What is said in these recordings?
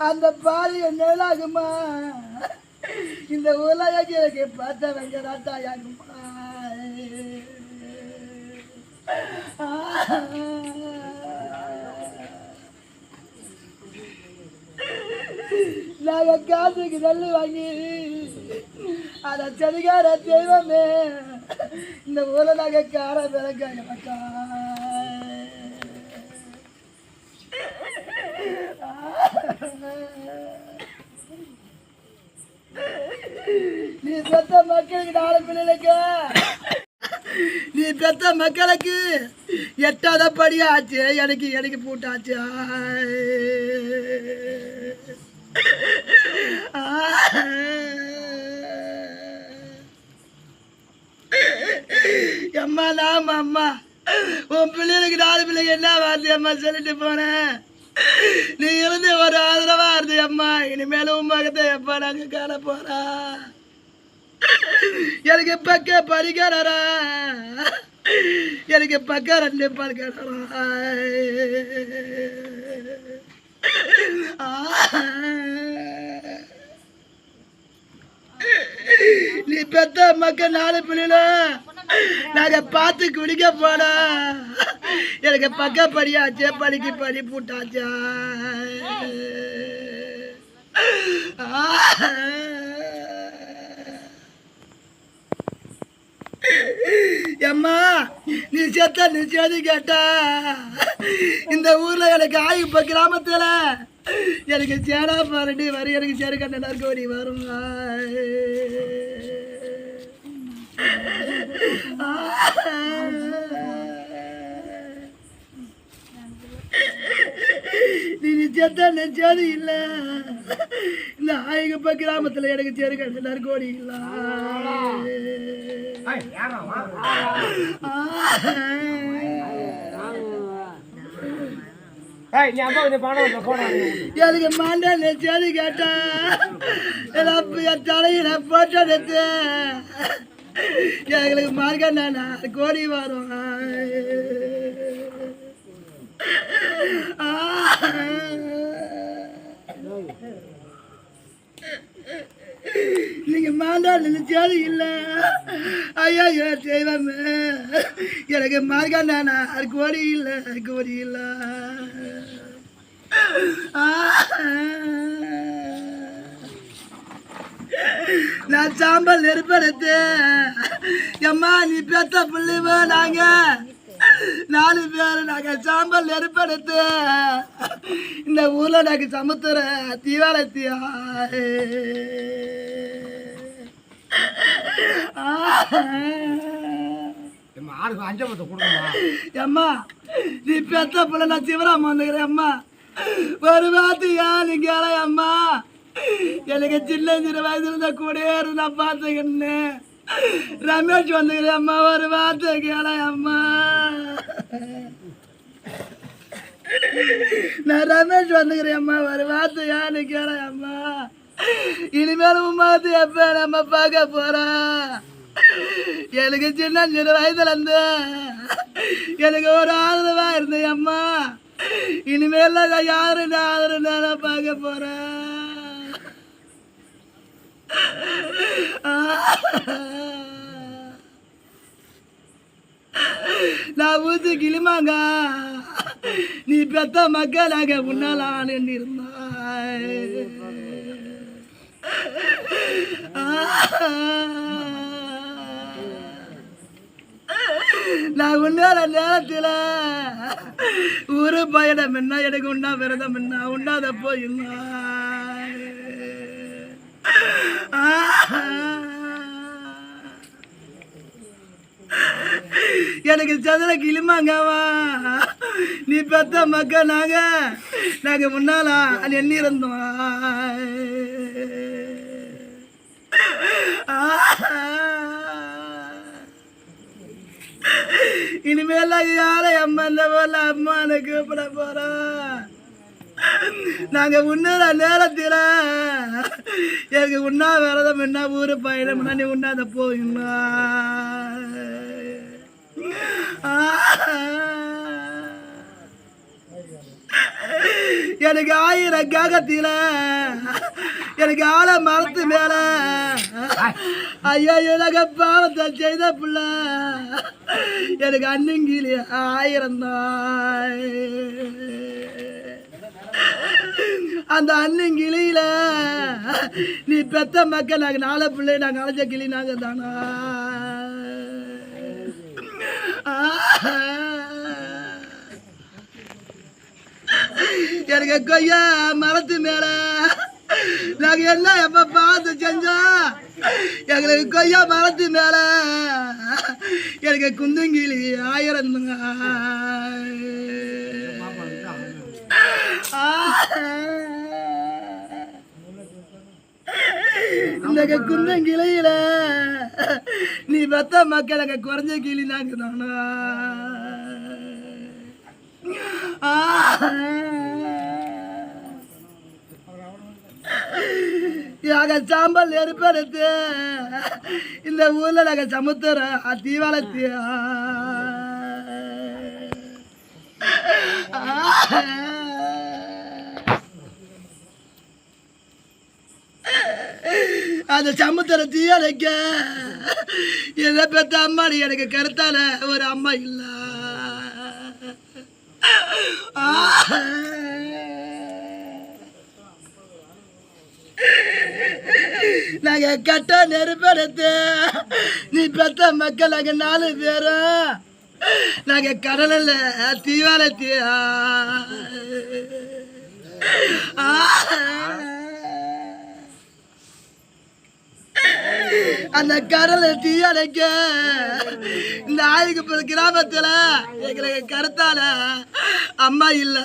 அந்த பாரிய நிழலாகுமா இந்த உலகம் பார்த்த பார்த்தவங்க ராட்டாயாகுமா நாங்க காசுக்கு நெல் வாங்கி அத செடிகார தெய்வமே இந்த ஊர்ல நாங்க கார விளக்காங்க மக்கா நீ பெத்த மக்களுக்கு நாலு பிள்ளைகளுக்கு நீ பெத்த மக்களுக்கு எட்டாத படியாச்சு எனக்கு எனக்கு பூட்டாச்சு. அம்மா நாம அம்மா உன் பிள்ளைகளுக்கு நாலு பிள்ளைங்க என்ன வார்த்தை அம்மா? சொல்லிட்டு போனேன். நீ இருந்து ஒரு ஆதரவா இருந்து அம்மா. இனிமேலும் உன் எப்ப நாங்க காண போறா? எனக்கு பக்க படிக்கிறா எனக்கு பக்க ரெண்டு படிக்கிறா நீ பெத்த மக்கள் நாலு பிள்ளைல. நாங்க பார்த்து குடிக்க போனா எனக்கு பக்க படியாச்சே படிக்கு படி போட்டாச்சா. அம்மா நீ செத்த நீ சேதி கேட்டா. இந்த ஊர்ல எனக்கு ஆயுப்ப கிராமத்துல. எனக்கு சேடா பாருடி வரி எனக்கு சேரு கண்ண நீ வரும் நீ நிச்சயத்த நிச்சயம் இல்ல. இந்த ஆயுகப்ப கிராமத்துல எனக்கு சேரு கண்ண கோடி இல்லை. எனக்கு மாண்டா நெச்சாது கேட்டா? தலையில போட்டோ எடுத்து. எங்களுக்கு மார்க்கண்டா நான் கோடி வரும். நீங்க மாண்டா நினைச்சாது இல்ல. ஐயா ஐயா தெய்வமே. எனக்கு மார்க்கண்டா நான் கோடி இல்ல கோடி இல்ல. நான் சாம்பல் நெருப்படுத்து எம்மா நீ பெத்த பிள்ளைவ நாங்க? நாலு பேர் நாங்க சாம்பல் நெருப்படுத்து இந்த ஊர்ல நாங்க சமுத்துற தீவாரத்தியா ஆளுக்கு அஞ்சு பத்து கொடுக்கணுமா அம்மா நீ பெத்த பிள்ளை நான் சிவராம வந்துக்கிறேன் அம்மா ஒரு வார்த்தையா நீங்க அம்மா எனக்கு சின்ன சின்ன வயசுல இருந்த கூடயே இருந்து பார்த்துக்கின்னு. ரமேஷ் வந்துக்கிறேன் அம்மா ஒரு வார்த்தை கேள அம்மா நான் ரமேஷ் வந்துக்கிறேன் அம்மா ஒரு வார்த்தையா நீ கேள அம்மா இனிமேல் உமாத்து எப்ப நம்ம பார்க்க போறோம் எனக்கு சின்ன சின்ன வயசுல இருந்து எனக்கு ஒரு ஆதரவா இருந்த அம்மா. இனிமேல் நான் யாரு ஆதரவு நான் பார்க்க போறேன் நான் ஊத்து கிளிமாங்க. நீ பெத்த மக்கள் மக்களாக முன்னாலான்னு இருந்தாய். நான் உண்டாத நேரத்தில் ஒரு பயணம் என்ன? எனக்கு உண்டா விரதம் என்ன? உண்டாத போயிருந்தா எனக்கு சதுர கிளிமாங்கவா? நீ பெத்த மக்க நாங்க. நாங்க முன்னாலா எண்ணி இருந்தோம் யார அம்மந்த போல அம்மானு கூப்பிட போறோம் நாங்க உண்ணுற நேரத்தில் எனக்கு உண்ணா விரதம் என்ன ஊரு பயணம்னா நீ உண்ணாத போவீங்களா எனக்கு ஆயிரம் காகத்தில எனக்கு ஆள மரத்து மேல. ஐயா எனக்கு பாவத்தை செய்த பிள்ளை. எனக்கு அண்ணங்கிலி ஆயிரம் தான் அந்த அண்ணன் கிளியில நீ பெத்த மக்கள் நாங்க நாலு பிள்ளை நாங்க அழைச்ச கிளி நாங்க தானா? எனக்கு கொய்யா மரத்து மேல. நாங்க என்ன எப்ப பார்த்து செஞ்சோம் எங்களுக்கு கொய்யா மரத்து மேல. எனக்கு குந்தங்கிளி ஆயிரம் இந்த குந்தங்கிளையில நீ பெத்த மக்கள் அங்க குறைஞ்ச கிளி நாங்க தானா நாங்க சாம்பல் நெருப்பெடுத்து இந்த ஊர்ல நாங்க சமுத்திரம் தீவாளத்தியா அந்த சமுத்திர தீயணைக்க என்ன பெத்த அம்மா நீ எனக்கு கருத்தால ஒரு அம்மா இல்லை. நாங்க கட்ட நெருப்பெடுத்து நீ பெத்த மக்கள் நாங்க நாலு பேரும் நாங்க கடலில் தீவாளத்தியா அந்த கடலை தீயணைக்க இந்த ஆயுகுப்பது கிராமத்துல எங்களுக்கு கருத்தால அம்மா இல்லை.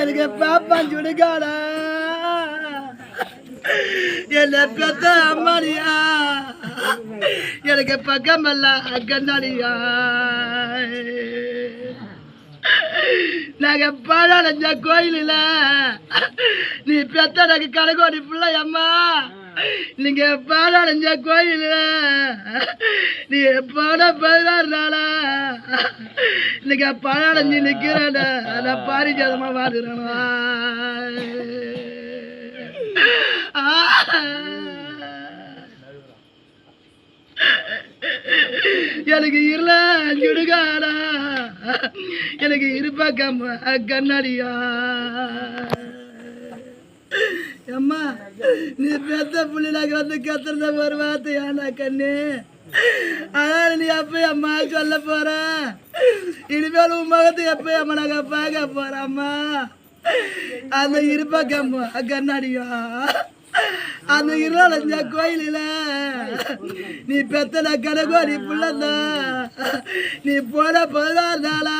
எனக்கு பாப்பா சுடுகாடா. என்ன பெத்த அம்மாடியா? எனக்கு பக்கமல்ல கண்ணாடியா நாங்க பாழடைஞ்ச கோயிலில் நீ பெத்த எனக்கு கடைக்கோடி பிள்ளை அம்மா நீங்க பாலாடைஞ்ச கோயில் நீ போன பதினாறு நாளா இன்னைக்கு பாழடைஞ்சு நிக்கிறேன் நான் பாரிஜாதமா வாழ்கிறேனா. எனக்கு இருள சுடுகாடா எனக்கு இருப்பக்கம் கண்ணாடியா. அம்மா நீ பெத்த புள்ளினாக்க வந்து கத்துறத ஒரு வார்த்தையானா கண்ணு. அதனால நீ அப்ப அம்மா சொல்ல போற? இனிமேல் உன் மகத்தை எப்ப அம்மா நாங்க பார்க்க போறோம்மா அந்த இருப்பக்கம் கண்ணாடியா? அந்த இருளஞ்ச கோயிலில்? நீ பெத்தன நீ புள்ளந்தா? நீ போன பதினாறு நாளா?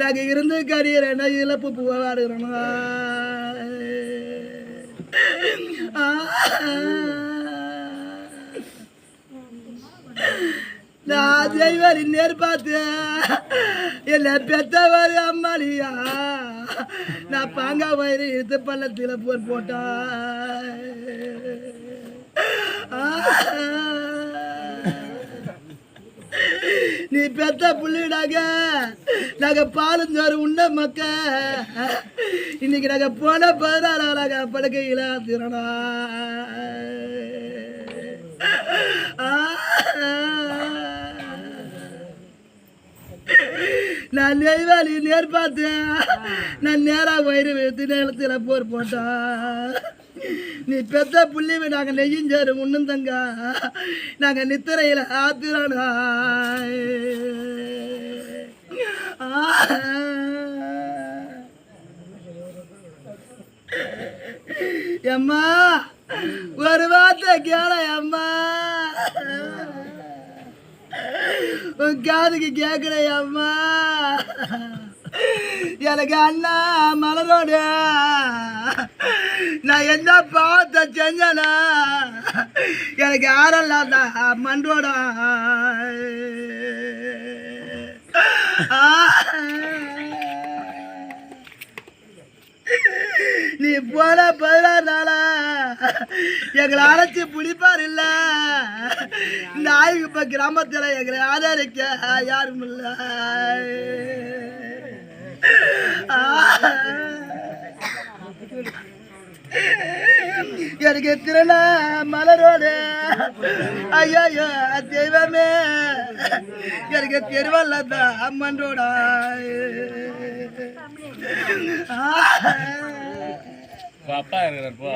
நாங்க இருந்து கடியிறேன் இழப்பு பூவாடுகிறோம் நான் தெய்வரி நேர் பார்த்து என்ன பெத்தவர் அம்மாலியா நான் பாங்கா வயிறு இழுத்து பள்ளத்தில் போர் போட்டா நீ பெத்த புள்ளிடாக. நாங்க பாலும் சோறு உண்ட மக்க. இன்னைக்கு நாங்க போன பதினாறு நாளாக படுக்கையில திரணா நான் நெய்வேலி நேர் பார்த்தேன் நான் நேராக வயிறு வைத்து நிலத்தில் போர் போட்டேன். நீ பெத்த புள்ளி நாங்கள் நெய்யுஞ்சாரு முன்னும் தங்க. நாங்கள் நித்திரையில் ஆத்திரானா. அம்மா ஒரு வார்த்தை கேள அம்மா உன் காதுக்கு கேட்கிறேன் அம்மா எனக்கு அண்ணா மலரோடு. நான் என்ன பாவத்தை செஞ்சனா? எனக்கு யாரும் தான் மண்டோட. நீ போன பதினாறு நாளா எங்களை அழைச்சி பிடிப்பார் இல்ல? இந்த ஆய்வு கிராமத்துல எங்களை ஆதரிக்க யாரும் இல்ல. எனக்கு திருந மலரோடு. ஐயோ தெய்வமே. எனக்கு தெருவல்ல அம்மன்றோடா அப்பா இருக்கிறப்போ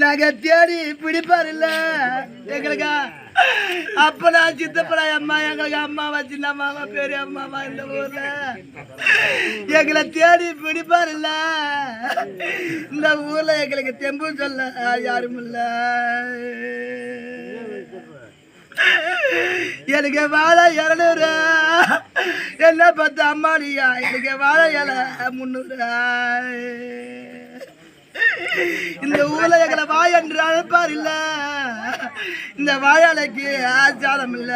நாங்க தேடி பிடிப்பார் இல்ல எங்களுக்கு? அப்பனா சித்தப்படா அம்மா எங்களுக்கு அம்மாவா சின்ன அம்மாவா பெரிய அம்மாவா இந்த ஊர்ல? எங்களை தேடி பிடிப்பார் இல்ல இந்த ஊர்ல எங்களுக்கு தெம்பு சொல்ல யாரும் இல்லை எனக்கு வாழை இரநூறு. என்ன பத்து அம்மாடியா எனக்கு வாழை இலை முந்நூறு. இந்த ஊர்ல எங்களை வாய் என்று அழைப்பார் இல்ல. இந்த வாயாலைக்கு ஆச்சாரம் இல்ல.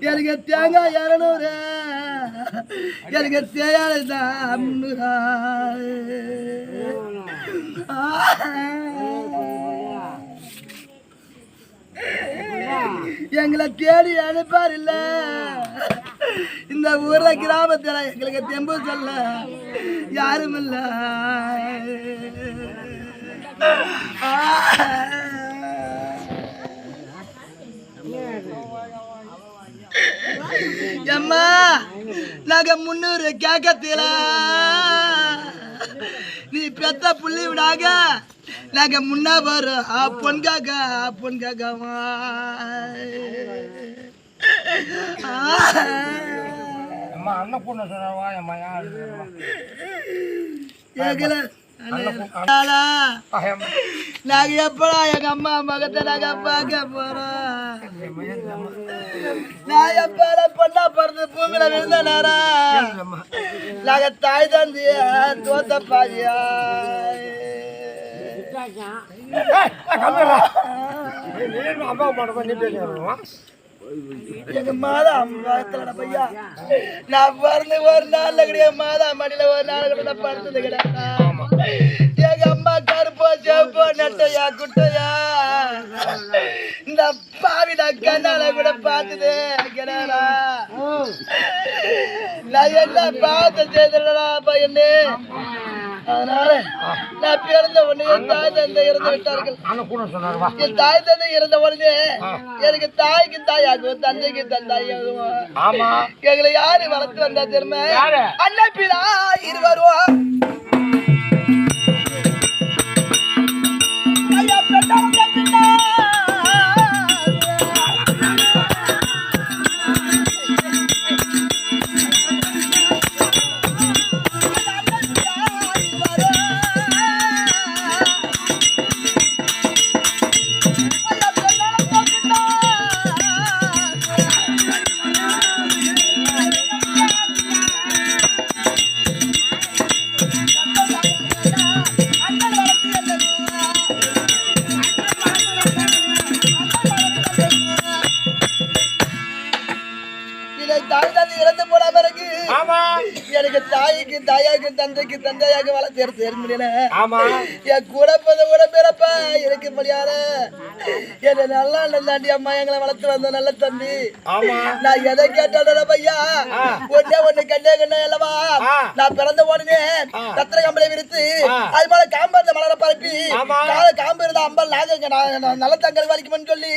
எனக்கு தேங்காய் இரநூறு. எனக்கு தேயாலை எங்களை தேடி அனுப்பார் இல்ல. இந்த ஊர்ல கிராமத்துல எங்களுக்கு தெம்பு சொல்ல யாரும் இல்லை. அம்மா நாங்க முன்னூறு கேட்கத்தில நீ பெத்த புள்ளி விடாக. நாங்க முன்னா வரோம் ஆ பொன்காக ஆ பொன்காகவா அம்மா அன்னப்பூர்ண சொன்னவா அம்மா யார் நாங்க எப்படா எங்க அம்மா மகத்தை நாங்க பார்க்க போறோம் நான் எப்பட பொண்ணா பிறந்து பூமியில விழுந்த நேரா நாங்க தாய் தந்திய தோத்த பாதியா அம்மா மாட்டோம் நீ பேசுறா எங்க மாதா அம்மாத்துல பையா நான் பிறந்து ஒரு நாள்ல கிடையாது மாதா மடியில ஒரு நாள் கூட கிடையாது எங்க அம்மா குட்டையா? இந்த பாவிட கண்ணால கூட பார்த்தது நான் என்ன பாவத்தை செய்தா பையனே? அதனால நான் பிறந்த உடனே என் தாய் தந்தை இறந்து விட்டார்கள். என் தாய் தந்தை இறந்த உடனே எனக்கு தாய்க்கு தாயாகும் தந்தைக்கு தந்தாயாகும் ஆமா. எங்களை யாரு வளர்த்து வந்தா தெரியுமா? யாரு? அன்னப்பிதா இருவரும். ஐயா, பெற்றவங்க பின்னா. இதை எடுத்து தர முடியல. ஆமா. என் கூட பிறந்த கூட பிறப்பா? முடியாத என்ன நல்லா நல்லாண்டி அம்மா எங்களை வளர்த்து வந்த நல்ல தம்பி. நான் எதை கேட்டாலும் பையா ஒன்னே ஒண்ணு கண்ணே கண்ணே அல்லவா. நான் பிறந்த உடனே ரத்தன கம்பளை விரித்து அது மேல காம்பு அந்த மலரை பரப்பி. கால காம்பு இருந்த அம்பல் நாக நல்ல தங்கள் வலிக்கும்னு சொல்லி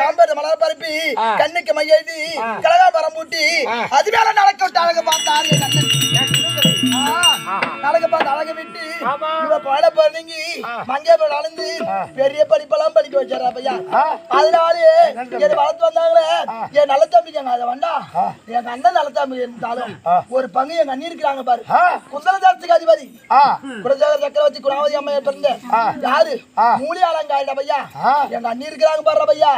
காம்பு அந்த மலரை பரப்பி கண்ணுக்கு மை எழுதி கலகாபரம் பூட்டி அது மேல நடக்க விட்டு அழக பார்த்தாரு. ஆ, அழக பார்த்து அழக விட்டு. இவ பாட மங்கே போய் பெரிய படிப்பெல்லாம் படிக்க வச்சாரா பையா அதனால என்ன வளர்த்து வந்தாங்களே. என் நல்ல தம்பிக்கு அதை வேண்டா எங்க அண்ணன் நல்ல தம்பி இருந்தாலும் ஒரு பங்கு எங்க அண்ணி இருக்கிறாங்க பாரு. குந்தலதாரத்துக்கு அதிபதி. சக்கரவர்த்தி குணாவதி அம்மா பிறந்த யாரு? மூலியாலங்காயிட பையா. எங்க அண்ணி இருக்கிறாங்க பாரு பையா.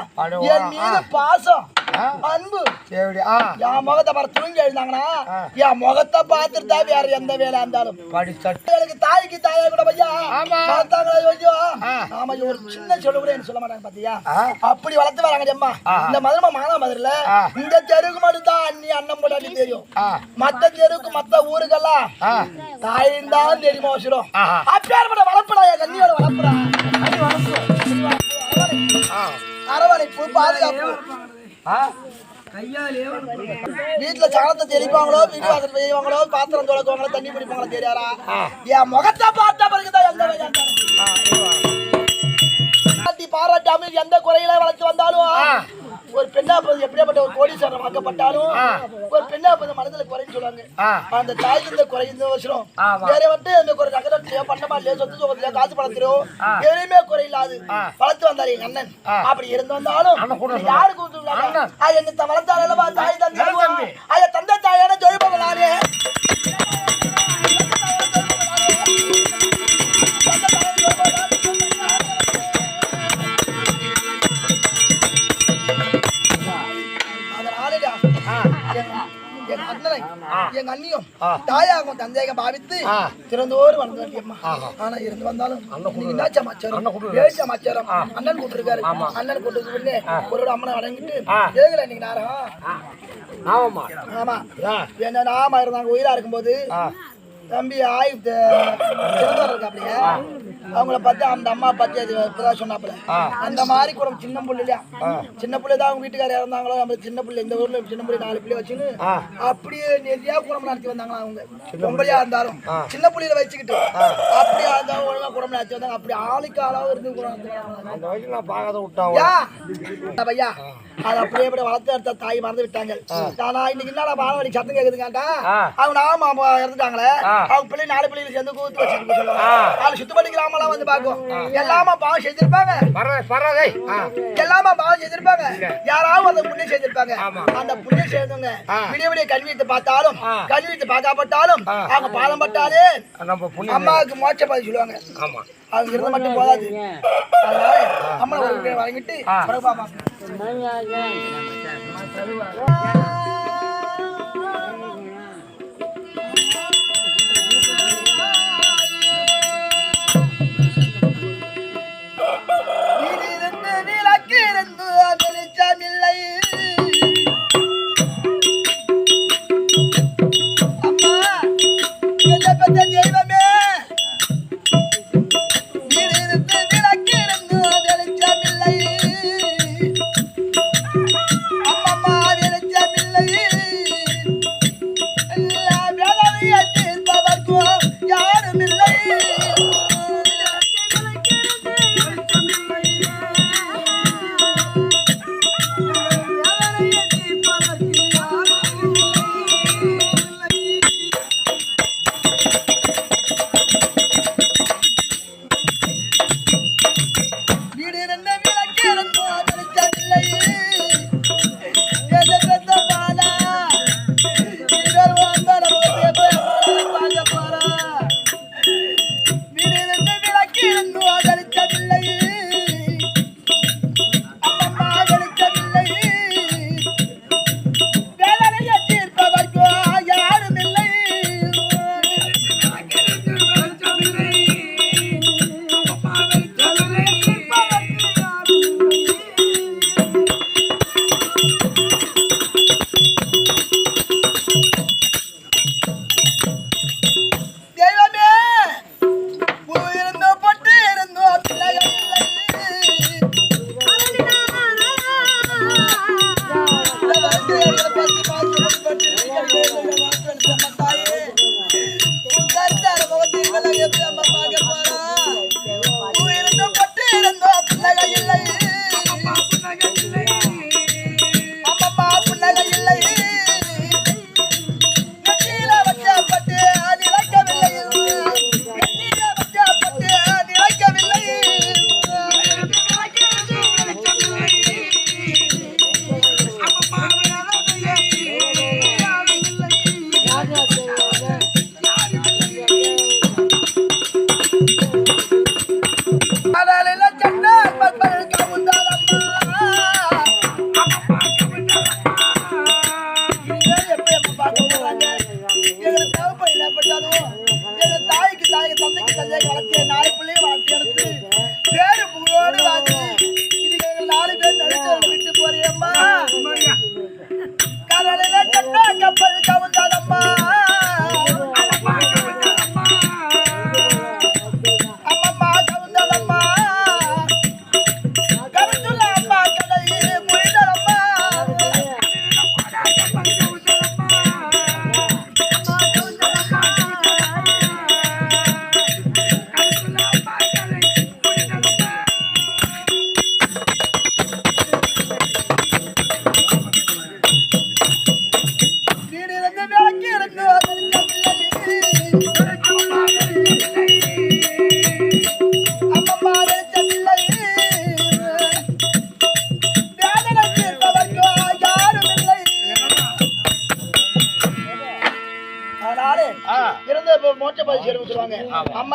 என் மீது பாசம். அன்பு. என் முகத்தை பாரு தூங்கி எழுந்தாங்கன்னா. என் முகத்தை பார்த்துட்டு வேற எந்த வேலை இருந்தாலும் படிச்சட்டு தாய்க்கு தாயா கூட பையா ஐயோ. ஆமா ஒரு சின்ன சொல்லு கூட எனக்கு சொல்ல மாட்டாங்க பாத்தியா. அப்படி வளர்த்து வராங்க அம்மா. இந்த மதுரை மானா மதுரில. இந்த தெருவுக்கு மட்டும் தான் அண்ணி அண்ணன் போட்டாட்டி தெரியும் மத்த தெருவுக்கு மத்த ஊருக்கெல்லாம் தாயின் தான் தெரியுமா ஆஹா. அப்பேற்பட்ட வளர்ப்புடா என் கண்ணியோட வளர்ப்புடா. அரவணைப்பு. பாதுகாப்பு ஆ வீட்டுல சாணத்தை தெளிப்பாங்களோ வீடு வாசல் செய்வாங்களோ பாத்திரம் துளக்குவாங்களோ தண்ணி பிடிப்பாங்களோ தெரியாரா. என் முகத்தை பார்த்த பிறகுதான் எந்த வேலையா இருந்தாலும். ஆ இது வா. பாராட்டி பாராட்டாம எந்த குறையில வளர்த்து வந்தாலும். ஒரு பெண்ணா பிறந்து எப்படியாப்பட்ட ஒரு கோடீஸ்வரர் வாக்கப்பட்டாலும் ஆ. ஒரு பெண்ணா பிறந்த மனதுல குறைன்னு சொல்லுவாங்க அந்த தாய்க்கு இந்த குறை இந்த வருஷம். வேற வந்து இந்த குறை நகரத்திலயோ பண்டமா இல்லையோ சொத்து சுகத்திலயோ காசு பணத்திலோ ஆ. எதுவுமே குறை இல்லாது ஆ. வளர்த்து வந்தாரு எங்க அண்ணன். அப்படி இருந்து வந்தாலும் யாருக்கு. என்ன வளர்த்தாரு அல்லவா தாய் தந்தை. ஐயா தந்தை தாயான தொழில் நானே எங்க அண்ணியும். தாயாகும் தந்தையாக பாவித்து ஆ. திறந்தோர் வளர்ந்து. ஆனா இருந்து வந்தாலும் சமாச்சாரம் அண்ணன் சமாச்சாரம் அண்ணன் கூட்டு பின்னே ஒரு அம்மனை வணங்கிட்டு ஆ. ஏகல இன்னைக்கு நேரம் ஆமாம்மா ஆமா. என்ன நாம இருந்தாங்க உயிரா இருக்கும்போது தம்பி ஆயுத இருக்காப்லையா? அவங்கள பார்த்து அந்த அம்மா பத்தி அது இப்பதான் சொன்னாப்புல. அந்த மாதிரி கூட சின்ன பிள்ளையா சின்ன பிள்ளை தான் அவங்க வீட்டுக்காரர் இறந்தாங்களோ நம்ம சின்ன பிள்ளை இந்த ஊர்ல சின்ன பிள்ளை நாலு பிள்ளை வச்சுன்னு அப்படியே நிறைய குடும்பம் நடத்தி வந்தாங்களா அவங்க. பொம்பளையா இருந்தாலும். சின்ன பிள்ளையில வச்சுக்கிட்டு அப்படியே இருந்தாலும் ஒழுங்கா குடும்பம் நடத்தி வந்தாங்க. அப்படி ஆளுக்கு ஆளாவும் இருந்து குடும்பம் நடத்தி வந்தாங்க. அந்த வயசுல நான் பார்க்காத விட்டான் யா. பையா அது அப்படியே அப்படியே வளர்த்து எடுத்த தாய் மறந்து விட்டாங்க. ஆனா இன்னைக்கு என்னடா பாலவடி சத்தம் கேக்குதுங்கடா? ஆ. அவங்க ஆமா அவங்க இறந்துட்டாங்களே. அவங்க பிள்ளை நாலு பிள்ளைகள் சேர்ந்து கூத்து வச்சிருக்கு. நாலு சுத்தப்பள்ளி கிராமம்லாம் வந்து பார்க்கும். எல்லாமா பாவம் செஞ்சிருப்பாங்க. எல்லாமா பாவம் செஞ்சிருப்பாங்க. யாராவது அந்த புண்ணியம் செஞ்சிருப்பாங்க. அந்த புண்ணியம் செய்தவங்க. விடிய விடிய கல்வியத்தை பார்த்தாலும். கல்வியத்தை பார்க்காப்பட்டாலும். அவங்க பாலம் பட்டாலே நம்ம புண்ணியம் அம்மாவுக்கு மோட்ச பதில் சொல்லுவாங்க. ஆமா. அவங்க இருந்தா மட்டும் போதாது. அதனால அம்மா ஒரு ரூபாய் வாங்கிட்டு ஆ.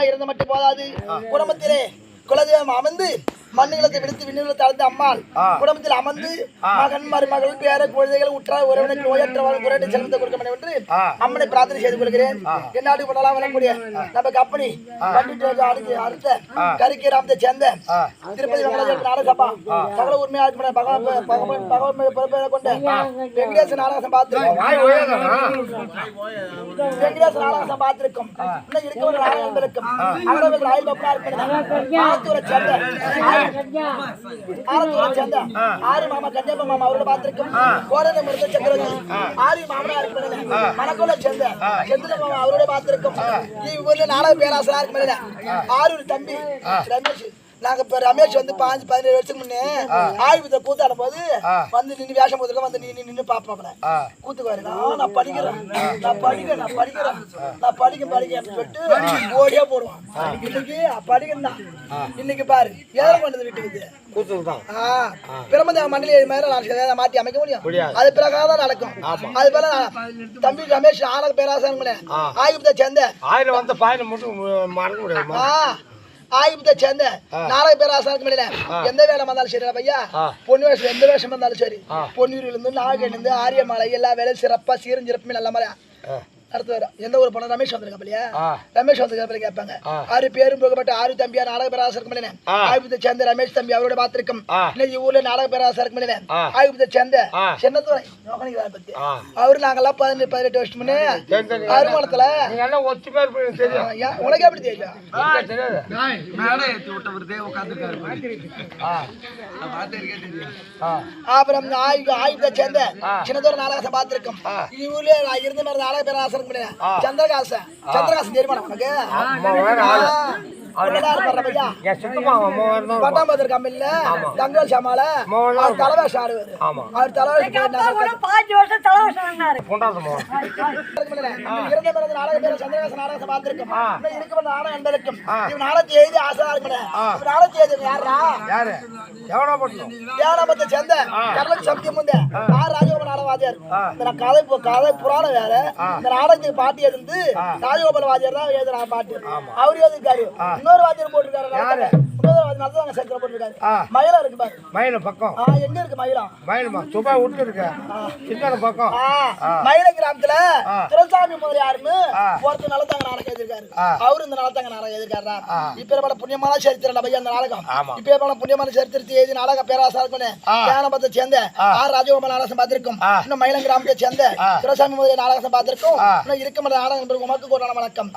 இருந்த மட்டும் போதாது. குடும்பத்திலே குலதெய்வம் அமர்ந்து மண்ணுகளத்தை விடுத்து விண்ணுகளத்தை அழுந்த அம்மாள். குடும்பத்தில் அமர்ந்து மகன் மருமகள் பேர குழந்தைகள் உற்றார் உறவினர் நோயற்றவர்கள் குறைந்த செல்வத்தை கொடுக்க வேண்டும் என்று அம்மனை பிரார்த்தனை செய்து கொள்கிறேன். என்னாடு பண்ணலாம் வரக்கூடிய நம்ம கம்பெனி பண்டிட் அடுத்து அடுத்த கரிக்கை ராமத்தை சேர்ந்த திருப்பதி வெங்கடாஜல நாடக சபா சகல உரிமையாக பகவான் பகவான் பகவான் பொறுப்பை கொண்ட வெங்கடேச நாடகம் பார்த்து வாய் உயர்ந்தா வெங்கடேச நாடகம் பார்த்திருக்கும். இன்னும் இருக்க ஒரு நாடகம் இருக்கும். அகரவர்கள் ஆயுள் பப்பா இருக்கிறது ஆத்தூரை சேர்ந்த ஆரத்தூரை சேர்ந்த ஆறு மாமா கன்னியாப மாமா அவரோட பார்த்திருக்கும். கோடனை முருக சக்கரவர்த்தி ஆரி மாமனா இருக்கிறது மணக்கோல சேர்ந்த செந்தில மாமா அவரோட பார்த்திருக்கும். இவரு நாடக பேராசரா இருக்கு ஆரூர் தம்பி ரமேஷ் நாங்க இப்ப ரமேஷ் வந்து பாஞ்சு பதினேழு வருஷத்துக்கு முன்னே ஆயுதத்தை கூத்தாடும் போது வந்து நின்று வேஷம் போதுல வந்து நின்று நின்று பாப்பாப்ல கூத்துக்கு வரேன் நான் படிக்கிறேன். நான் படிக்கிறேன் நான் படிக்கிறேன். நான் படிக்க படிக்க அப்படின்னு சொல்லிட்டு ஓடியே போடுவான். இன்னைக்கு படிக்கணும் தான். இன்னைக்கு பாரு ஏழை பண்ணது வீட்டுக்கு பிரம்மதேவ மண்டலி மாதிரி நான் மாத்தி அமைக்க முடியும். அது தான் நடக்கும். அது நான் தம்பி ரமேஷ் ஆனக பேராசன் ஆயுதத்தை சேர்ந்த. ஆயிரம் வந்த பாயில மட்டும் மறக்க முடியாது ஆ, ஆயுதத்தை சேர்ந்த நாடக பேராசனுக்கு மேல எந்த வேலை வந்தாலும் சரி பையா. பொண்ணு வேஷம் எந்த வேஷம் வந்தாலும் சரி. பொன்னூரில் இருந்து நாகன் இருந்து ஆரியமலை எல்லா வேலையும் சிறப்பா சீரும் சிறப்புமே நல்ல மாதிரி அடுத்து வரும் எந்த ஒரு பணம் ரமேஷ் வந்திருக்கப்பலையா ஆ. ரமேஷ் வந்திருக்கப்பல கேட்பாங்க. ஆறு பேரும் போகப்பட்ட ஆறு தம்பியா நாடக பேராசருக்கு மேலே ஆயுதத்தை சேர்ந்த ரமேஷ் தம்பி அவரோட பார்த்திருக்கும். இன்னைக்கு ஊர்ல நாடக பேராசருக்கு மேலே ஆ. ஆயுதத்தை சேர்ந்த. சின்னத்துறை பத்தி. அவரு நாங்கெல்லாம் பதினெட்டு பதினெட்டு வருஷம் முன்னே ஏன், உனக்கு எப்படி தெரியும். ஆ. அப்புறம் ஆயுத ஆயுதத்தை சேர்ந்த சின்னதொரு நாடகத்தை பார்த்திருக்கும். இருந்த மாதிரி நாடக பேராசருக்கு மேலே சந்திரகாசன் சந்திரகாசன் தெரியுமா உனக்கு? தங்கல் சாமால மோகன்லால் அவர் தலைவேஷம் ஆடுவாரு ஆமா. அவர் தலைவேஷம் பாஞ்சு வருஷம் இருந்த பிறகு நாடக பேர் சந்திரகாசன் நாடகத்தை பார்த்திருக்கும். இருக்க நாடகம் இவன் நாடகத்தை எழுதி இவன் நாடகத்தை எழுதி யாரா யாரு? ஏழாமத்தை சேர்ந்த. கடலுக்கு சமத்தி முந்த ஆர் ராஜகோபால் நாடகவாதியார் இந்த கதை கதை புராணம் வேற இந்த நாடகத்துக்கு பாட்டி இருந்து ராஜகோபால் வாதியார் தான் எழுதுறா பாட்டு. அவர் எழுதிருக்காரு இன்னொரு வாத்தியார் போட்டிருக்காரு. சேர்க்கிற போட்டிருக்காரு. ஆ. மயிலம் இருக்கு பாரு. மயில பக்கம். ஆ எங்க இருக்கு மயிலம் மயிலுமா சுபா விட்டு இருக்க. சின்ன பக்கம். ஆ, மயில கிராமத்துல துரசாமி முதலியாருன்னு ஒருத்தர் நலத்தாங்க நாடகம் எழுதிருக்காரு அவரு இந்த நலத்தாங்க நாடகம் எழுதிருக்காரா இப்ப பல புண்ணியமான சரித்திரம் பையன் அந்த நாடகம். இப்ப பல புண்ணியமான சரித்திரத்தை எழுதி நாடக பேராசா கேனபத்தை சேர்ந்த ஆர் ராஜகோபால் நாடகம் பார்த்திருக்கும். இன்னும் மயிலம் கிராமத்தை சேர்ந்த துரசாமி முதலிய நாடகம் பார்த்திருக்கும். இன்னும் இருக்க நாடகம் உமக்கு ஒரு வணக்கம்.